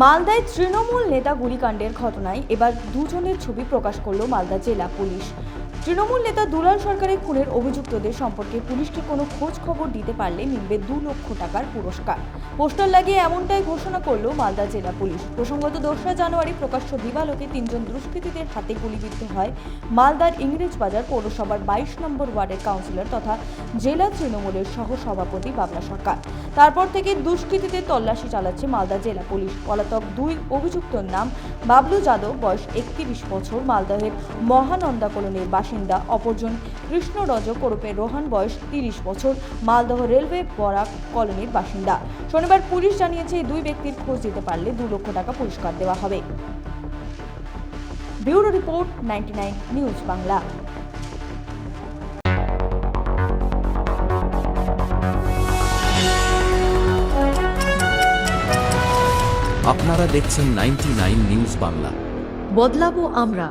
মালদায় তৃণমূল নেতা গুলিকাণ্ডের ঘটনায় এবার দুজনের ছবি প্রকাশ করল মালদা জেলা পুলিশ। তৃণমূল নেতা দুলাল সরকারের খুনের অভিযুক্তদের সম্পর্কে পুলিশকে কোনো খোঁজ খবর দিতে পারলে মিলবে দু লক্ষ টাকার পুরস্কার। পোস্টার লাগিয়ে এমনটাই ঘোষণা করল মালদা জেলা পুলিশ। প্রসঙ্গত দোসরা জানুয়ারি প্রকাশ্য দিবালোকে তিনজন দুষ্কৃতীদের হাতে গুলিবিদ্ধ হয় মালদার ইংরেজ বাজার পৌরসভার বাইশ নম্বর ওয়ার্ডের কাউন্সিলর তথা জেলা তৃণমূলের সহ সভাপতি বাবলা সরকার। তারপর থেকে দুষ্কৃতীদের তল্লাশি চালাচ্ছে মালদা জেলা পুলিশ। পলাতক দুই অভিযুক্তর নাম বাবলু যাদব, বয়স একত্রিশ বছর, মালদহের মহানন্দা কলোনির বাসিন্দা অপরজন কৃষ্ণ রজক ওরফে রোহান বয়স তিরিশ বছর মালদহ রেলওয়ে বরাক কলোনির বাসিন্দা। শনিবার পুলিশ জানিয়েছে এই দুই ব্যক্তির খোঁজ দিতে পারলে দু লক্ষ টাকা পুরস্কার দেওয়া হবে। Bureau report ninety news Bangla. আপনারা দেখছেন নাইনটি নিউজ বাংলা। বদলাবো আমরা।